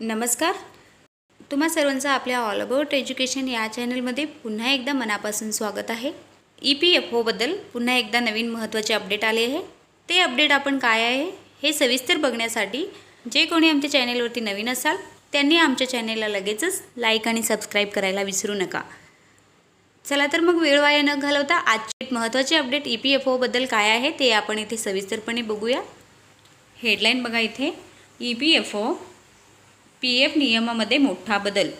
नमस्कार. तुम्हा सर्वांचं आपल्या ऑल अबाउट एज्युकेशन या चॅनलमध्ये पुन्हा एकदा मनापासून स्वागत आहे. ई पी एफ ओबद्दल पुन्हा एकदा नवीन महत्त्वाचे अपडेट आले आहे. ते अपडेट आपण काय आहे? हे सविस्तर बघण्यासाठी जे कोणी आमच्या चॅनेलवरती नवीन असाल त्यांनी आमच्या चॅनेलला लगेचच लाईक आणि सबस्क्राईब करायला विसरू नका. चला तर मग वेळ वाया न घालवता आजचे महत्त्वाचे अपडेट ई पी एफ ओबद्दल काय आहे ते आपण इथे सविस्तरपणे बघूया. हेडलाईन बघा इथे. E P F O P F नियमामध्ये मोठा बदल.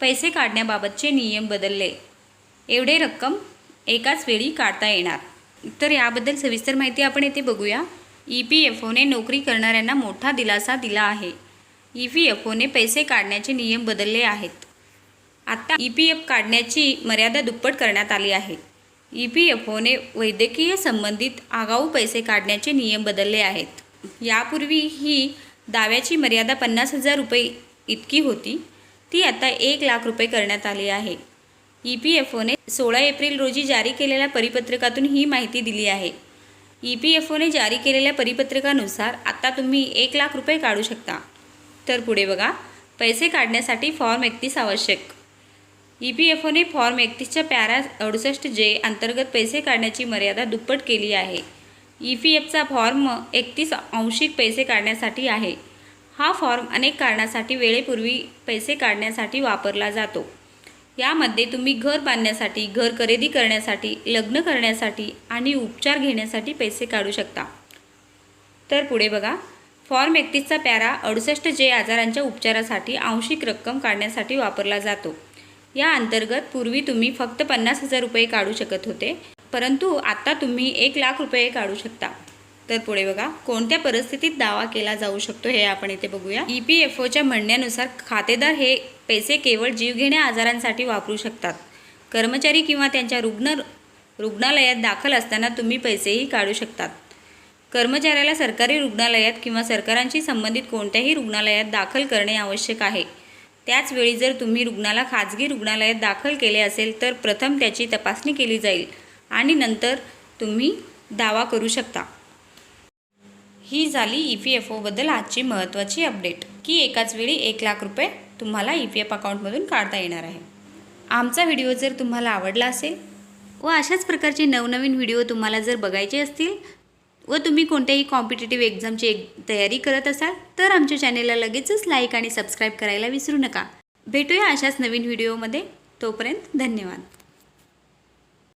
पैसे काढण्याबाबतचे नियम बदलले. एवढे रक्कम एकाच वेळी काढता येणार. तर याबद्दल सविस्तर माहिती आपण येथे बघूया. ई पी एफ ओने नोकरी करणाऱ्यांना मोठा दिलासा दिला आहे. ई पी एफ ओने पैसे काढण्याचे नियम बदलले आहेत. आता ई पी एफ काढण्याची मर्यादा दुप्पट करण्यात आली आहे. ई पी एफ ओने वैद्यकीय संबंधित आगाऊ पैसे काढण्याचे नियम बदलले आहेत. यापूर्वी ही दाव्याची मर्यादा पन्नास हजार रुपये इतकी होती ती आता एक लाख रुपये करण्यात आली आहे. ई पी एफ ओने सोळा एप्रिल रोजी जारी केलेल्या परिपत्रकातून ही माहिती दिली आहे. ई पी एफ ओने जारी केलेल्या परिपत्रकानुसार आता तुम्ही एक लाख रुपये काढू शकता. तर पुढे बघा पैसे काढण्यासाठी फॉर्म एकतीस आवश्यक. ई पी एफ ओने फॉर्म एकतीसच्या पॅरा अडुसष्ट जे अंतर्गत पैसे काढण्याची मर्यादा दुप्पट केली आहे. ई पी एफचा फॉर्म एकतीस अंशिक पैसे काढण्यासाठी आहे. हा फॉर्म अनेक कारणासाठी वेळेपूर्वी पैसे काढण्यासाठी वापरला जातो. यामध्ये तुम्ही घर बांधण्यासाठी घर खरेदी करण्यासाठी लग्न करण्यासाठी आणि उपचार घेण्यासाठी पैसे काढू शकता. तर पुढे बघा. फॉर्म एकतीसचा पॅरा अडुसष्ट जे आजारांच्या उपचारासाठी आंशिक रक्कम काढण्यासाठी वापरला जातो. या अंतर्गत पूर्वी तुम्ही फक्त पन्नास हजार रुपये काढू शकत होते. परंतु आता तुम्ही एक लाख रुपये काढू शकता. तर पुढे बघा कोणत्या परिस्थितीत दावा केला जाऊ शकतो हे आपण इथे बघूया. ई पी एफ ओच्या म्हणण्यानुसार खातेदार हे पैसे केवळ जीवघेण्या आजारांसाठी वापरू शकतात. कर्मचारी किंवा त्यांच्या रुग्ण रुग्णालयात दाखल असताना तुम्ही पैसेही काढू शकतात. कर्मचाऱ्याला सरकारी रुग्णालयात किंवा सरकारांशी संबंधित कोणत्याही रुग्णालयात दाखल करणे आवश्यक आहे. त्याचवेळी जर तुम्ही रुग्णाला खाजगी रुग्णालयात दाखल केले असेल तर प्रथम त्याची तपासणी केली जाईल. आणि नंतर तुम्ही दावा करू शकता. ही झाली ई पी एफ ओबद्दल आजची महत्त्वाची अपडेट. की एकाच वेळी एक लाख रुपये तुम्हाला ई पी एफ अकाउंटमधून काढता येणार आहे. आमचा व्हिडिओ जर तुम्हाला आवडला असेल व अशाच प्रकारचे नवनवीन व्हिडिओ तुम्हाला जर बघायचे असतील व तुम्ही कोणत्याही कॉम्पिटेटिव्ह एक्झामची एक तयारी करत असाल तर आमच्या चॅनेलला लगेचच लाईक आणि सबस्क्राईब करायला विसरू नका. भेटूया अशाच नवीन व्हिडिओमध्ये. तोपर्यंत धन्यवाद.